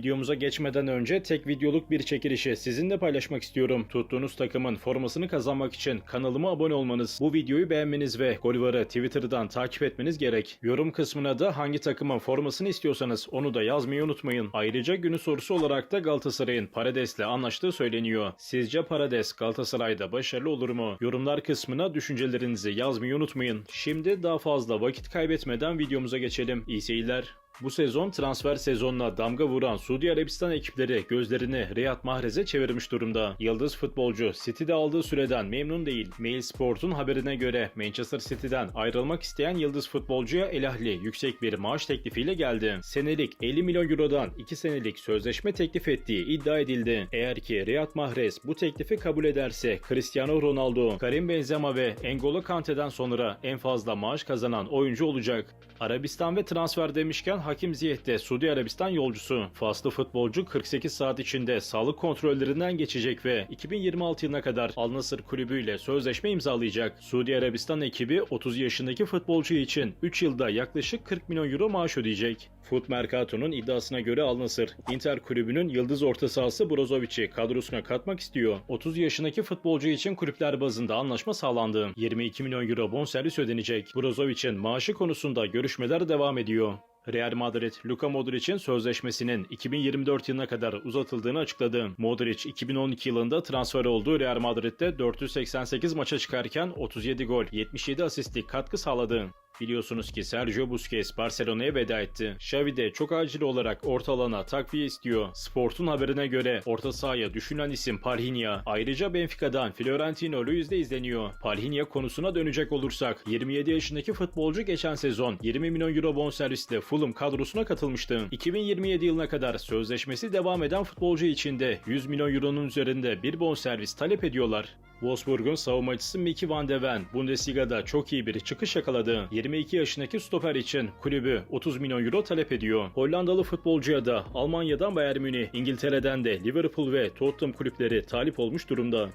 Videomuza geçmeden önce tek videoluk bir çekilişi sizinle paylaşmak istiyorum. Tuttuğunuz takımın formasını kazanmak için kanalıma abone olmanız, bu videoyu beğenmeniz ve Golivar'ı Twitter'dan takip etmeniz gerek. Yorum kısmına da hangi takımın formasını istiyorsanız onu da yazmayı unutmayın. Ayrıca günü sorusu olarak da Galatasaray'ın Parades'le anlaştığı söyleniyor. Sizce Parades Galatasaray'da başarılı olur mu? Yorumlar kısmına düşüncelerinizi yazmayı unutmayın. Şimdi daha fazla vakit kaybetmeden videomuza geçelim. İyi seyirler. Bu sezon transfer sezonuna damga vuran Suudi Arabistan ekipleri gözlerini Riyad Mahrez'e çevirmiş durumda. Yıldız futbolcu City'de aldığı süreden memnun değil. Mail Sport'un haberine göre Manchester City'den ayrılmak isteyen yıldız futbolcuya El Ahly yüksek bir maaş teklifiyle geldi. Senelik 50 milyon eurodan 2 senelik sözleşme teklif ettiği iddia edildi. Eğer ki Riyad Mahrez bu teklifi kabul ederse Cristiano Ronaldo, Karim Benzema ve N'Golo Kante'den sonra en fazla maaş kazanan oyuncu olacak. Arabistan ve transfer demişken Hakim Ziyech de Suudi Arabistan yolcusu. Faslı futbolcu 48 saat içinde sağlık kontrollerinden geçecek ve 2026 yılına kadar Al Nassr kulübüyle sözleşme imzalayacak. Suudi Arabistan ekibi 30 yaşındaki futbolcu için 3 yılda yaklaşık 40 milyon euro maaş ödeyecek. Foot Mercato'nun iddiasına göre Al Nassr, Inter kulübünün yıldız orta sahası Brozovic'i kadrosuna katmak istiyor. 30 yaşındaki futbolcu için kulüpler bazında anlaşma sağlandı. 22 milyon euro bonservis ödenecek. Brozovic'in maaşı konusunda görüşmeler devam ediyor. Real Madrid, Luka Modric'in sözleşmesinin 2024 yılına kadar uzatıldığını açıkladı. Modric 2012 yılında transfer olduğu Real Madrid'de 488 maça çıkarken 37 gol, 77 asistlik katkı sağladı. Biliyorsunuz ki Sergio Busquets Barcelona'ya veda etti. Xavi de çok acil olarak orta alana takviye istiyor. Sport'un haberine göre orta sahaya düşünen isim Palhinha. Ayrıca Benfica'dan Florentino Luis de izleniyor. Palhinha konusuna dönecek olursak 27 yaşındaki futbolcu geçen sezon 20 milyon euro bonservisle Fulham kadrosuna katılmıştı. 2027 yılına kadar sözleşmesi devam eden futbolcu için de 100 milyon euronun üzerinde bir bonservis talep ediyorlar. Wolfsburg'un savunmacısı Mickey van de Ven Bundesliga'da çok iyi bir çıkış yakaladı. 22 yaşındaki stoper için kulübü 30 milyon euro talep ediyor. Hollandalı futbolcuya da Almanya'dan Bayern Münih, İngiltere'den de Liverpool ve Tottenham kulüpleri talip olmuş durumda.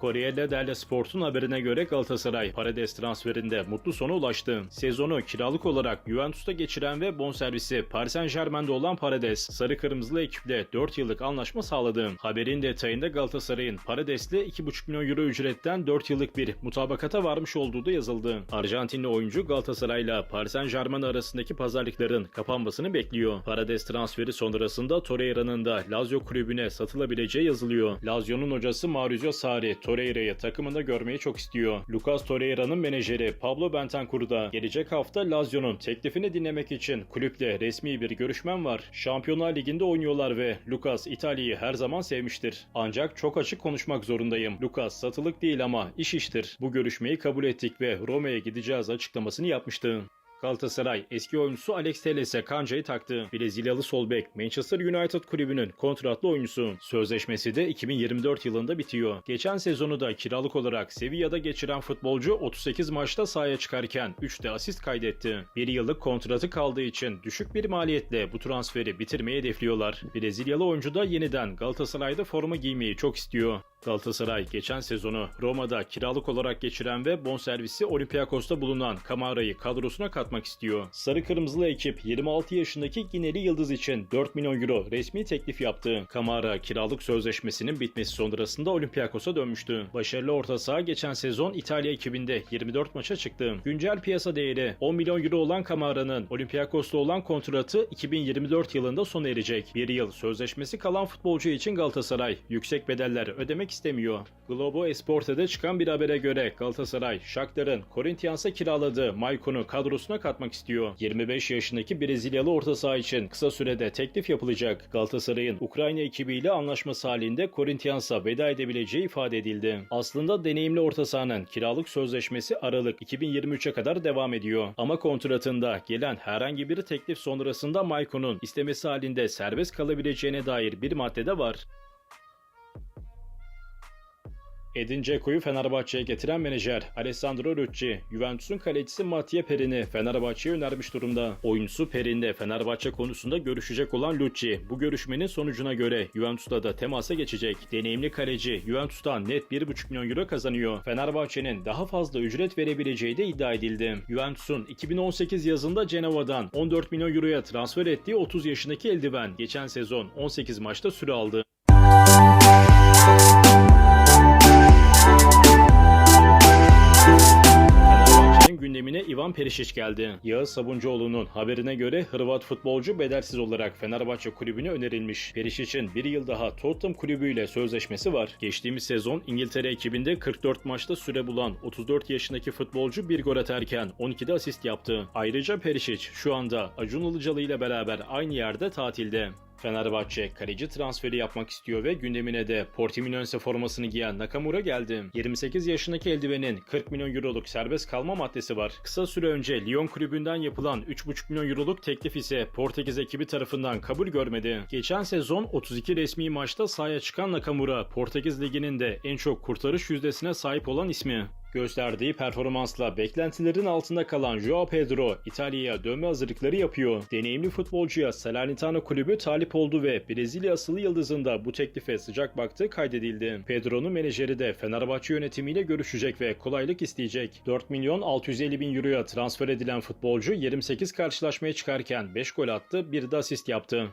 Corriere dello Sport'un haberine göre Galatasaray Parades transferinde mutlu sona ulaştı. Sezonu kiralık olarak Juventus'ta geçiren ve bonservisi Paris Saint Germain'de olan Parades, sarı kırmızılı ekiple 4 yıllık anlaşma sağladı. Haberin detayında Galatasaray'ın Parades'le 2,5 milyon euro ücretten 4 yıllık bir mutabakata varmış olduğu da yazıldı. Arjantinli oyuncu Galatasaray'la Paris Saint Germain arasındaki pazarlıkların kapanmasını bekliyor. Parades transferi sonrasında Torreira'nın da Lazio kulübüne satılabileceği yazılıyor. Lazio'nun hocası Maurizio Sarri Torreira'yı takımında görmeyi çok istiyor. Lucas Torreira'nın menajeri Pablo Bentancur da gelecek hafta Lazio'nun teklifini dinlemek için kulüple resmi bir görüşmem var. Şampiyonlar Ligi'nde oynuyorlar ve Lucas İtalya'yı her zaman sevmiştir. Ancak çok açık konuşmak zorundayım. Lucas satılık değil ama iş iştir. Bu görüşmeyi kabul ettik ve Roma'ya gideceğiz açıklamasını yapmıştı. Galatasaray eski oyuncusu Alex Telles'e kancayı taktı. Brezilyalı sol bek Manchester United kulübünün kontratlı oyuncusu. Sözleşmesi de 2024 yılında bitiyor. Geçen sezonu da kiralık olarak Sevilla'da geçiren futbolcu 38 maçta sahaya çıkarken 3 de asist kaydetti. Bir yıllık kontratı kaldığı için düşük bir maliyetle bu transferi bitirmeyi hedefliyorlar. Brezilyalı oyuncu da yeniden Galatasaray'da forma giymeyi çok istiyor. Galatasaray geçen sezonu Roma'da kiralık olarak geçiren ve bonservisi Olympiakos'ta bulunan Kamara'yı kadrosuna katmak istiyor. Sarı Kırmızılı ekip 26 yaşındaki Gineli Yıldız için 4 milyon euro resmi teklif yaptı. Kamara kiralık sözleşmesinin bitmesi sonrasında Olympiakos'a dönmüştü. Başarılı orta saha geçen sezon İtalya ekibinde 24 maça çıktı. Güncel piyasa değeri 10 milyon euro olan Kamara'nın Olympiakos'ta olan kontratı 2024 yılında sona erecek. Bir yıl sözleşmesi kalan futbolcu için Galatasaray yüksek bedeller ödemek istemiyor. Globo Esporte'de çıkan bir habere göre Galatasaray, Shakhtar'ın Corinthians'a kiraladığı Maicon'u kadrosuna katmak istiyor. 25 yaşındaki Brezilyalı orta saha için kısa sürede teklif yapılacak. Galatasaray'ın Ukrayna ekibiyle anlaşması halinde Corinthians'a veda edebileceği ifade edildi. Aslında deneyimli orta sahanın kiralık sözleşmesi Aralık 2023'e kadar devam ediyor. Ama kontratında gelen herhangi bir teklif sonrasında Maicon'un istemesi halinde serbest kalabileceğine dair bir madde de var. Edin Dzeko'yu Fenerbahçe'ye getiren menajer Alessandro Ricci, Juventus'un kalecisi Mattia Perin'i Fenerbahçe'ye önermiş durumda. Oyuncusu Perin'le Fenerbahçe konusunda görüşecek olan Lucci, bu görüşmenin sonucuna göre Juventus'ta da temasa geçecek. Deneyimli kaleci Juventus'tan net 1,5 milyon euro kazanıyor. Fenerbahçe'nin daha fazla ücret verebileceği de iddia edildi. Juventus'un 2018 yazında Cenova'dan 14 milyon euroya transfer ettiği 30 yaşındaki eldiven geçen sezon 18 maçta süre aldı. Gündemine Ivan Perisic geldi. Yağız Sabuncuoğlu'nun haberine göre Hırvat futbolcu bedelsiz olarak Fenerbahçe kulübüne önerilmiş. Perisic'in bir yıl daha Tottenham kulübüyle sözleşmesi var. Geçtiğimiz sezon İngiltere ekibinde 44 maçta süre bulan 34 yaşındaki futbolcu bir gol atarken 12'de asist yaptı. Ayrıca Perisic şu anda Acun Ilıcalı ile beraber aynı yerde tatilde. Fenerbahçe kaleci transferi yapmak istiyor ve gündemine de Portimonense formasını giyen Nakamura geldi. 28 yaşındaki eldivenin 40 milyon euroluk serbest kalma maddesi var. Kısa süre önce Lyon kulübünden yapılan 3,5 milyon euroluk teklif ise Portekiz ekibi tarafından kabul görmedi. Geçen sezon 32 resmi maçta sahaya çıkan Nakamura, Portekiz liginin de en çok kurtarış yüzdesine sahip olan ismi. Gösterdiği performansla beklentilerin altında kalan Joao Pedro İtalya'ya dönme hazırlıkları yapıyor. Deneyimli futbolcuya Salernitana kulübü talip oldu ve Brezilya asılı yıldızında bu teklife sıcak baktığı kaydedildi. Pedro'nun menajeri de Fenerbahçe yönetimiyle görüşecek ve kolaylık isteyecek. 4 milyon 650 bin euroya transfer edilen futbolcu 28 karşılaşmaya çıkarken 5 gol attı, bir de asist yaptı.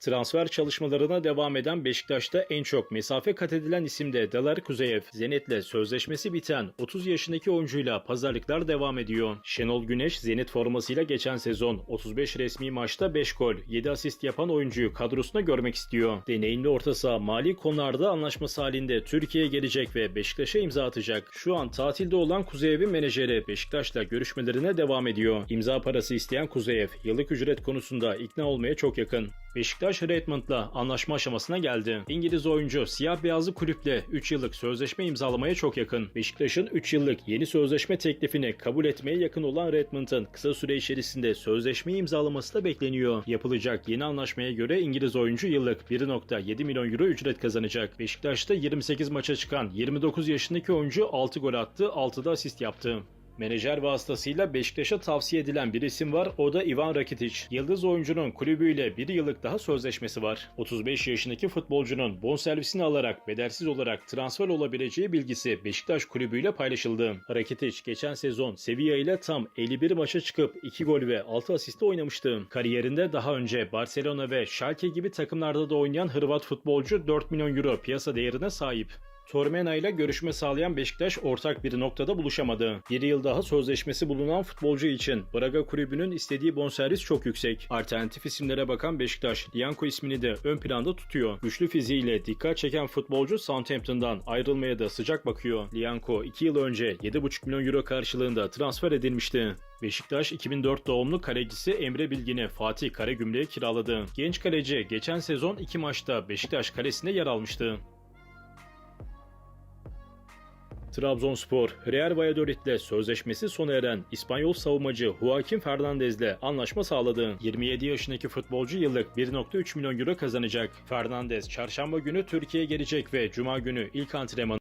Transfer çalışmalarına devam eden Beşiktaş'ta en çok mesafe kat edilen isim de Dalar Kuzeyev. Zenit'le sözleşmesi biten 30 yaşındaki oyuncuyla pazarlıklar devam ediyor. Şenol Güneş Zenit formasıyla geçen sezon 35 resmi maçta 5 gol, 7 asist yapan oyuncuyu kadrosuna görmek istiyor. Deneyimli orta saha mali konularda anlaşması halinde Türkiye'ye gelecek ve Beşiktaş'a imza atacak. Şu an tatilde olan Kuzeyev'in menajeri Beşiktaş'la görüşmelerine devam ediyor. İmza parası isteyen Kuzeyev, yıllık ücret konusunda ikna olmaya çok yakın. Beşiktaş Redmond'la anlaşma aşamasına geldi. İngiliz oyuncu siyah beyazlı kulüple 3 yıllık sözleşme imzalamaya çok yakın. Beşiktaş'ın 3 yıllık yeni sözleşme teklifini kabul etmeye yakın olan Redmond'ın kısa süre içerisinde sözleşmeyi imzalaması da bekleniyor. Yapılacak yeni anlaşmaya göre İngiliz oyuncu yıllık 1.7 milyon euro ücret kazanacak. Beşiktaş'ta 28 maça çıkan 29 yaşındaki oyuncu 6 gol attı, 6'da asist yaptı. Menajer vasıtasıyla Beşiktaş'a tavsiye edilen bir isim var. O da Ivan Rakitic. Yıldız oyuncunun kulübüyle bir yıllık daha sözleşmesi var. 35 yaşındaki futbolcunun bonservisini alarak bedelsiz olarak transfer olabileceği bilgisi Beşiktaş kulübüyle paylaşıldı. Rakitic geçen sezon Sevilla ile tam 51 maça çıkıp 2 gol ve 6 asiste oynamıştı. Kariyerinde daha önce Barcelona ve Schalke gibi takımlarda da oynayan Hırvat futbolcu 4 milyon euro piyasa değerine sahip. Tormena ile görüşme sağlayan Beşiktaş ortak bir noktada buluşamadı. Bir yıl daha sözleşmesi bulunan futbolcu için Braga kulübünün istediği bonservis çok yüksek. Alternatif isimlere bakan Beşiktaş, Lianco ismini de ön planda tutuyor. Güçlü fiziğiyle dikkat çeken futbolcu Southampton'dan ayrılmaya da sıcak bakıyor. Lianco 2 yıl önce 7,5 milyon euro karşılığında transfer edilmişti. Beşiktaş 2004 doğumlu kalecisi Emre Bilgin'i Fatih Karagümrük'e kiraladı. Genç kaleci geçen sezon 2 maçta Beşiktaş kalesinde yer almıştı. Trabzonspor, Real Valladolid'le sözleşmesi sona eren İspanyol savunmacı Joaquin Fernandez'le anlaşma sağladı. 27 yaşındaki futbolcu yıllık 1.3 milyon euro kazanacak. Fernandez çarşamba günü Türkiye'ye gelecek ve cuma günü ilk antrenmanı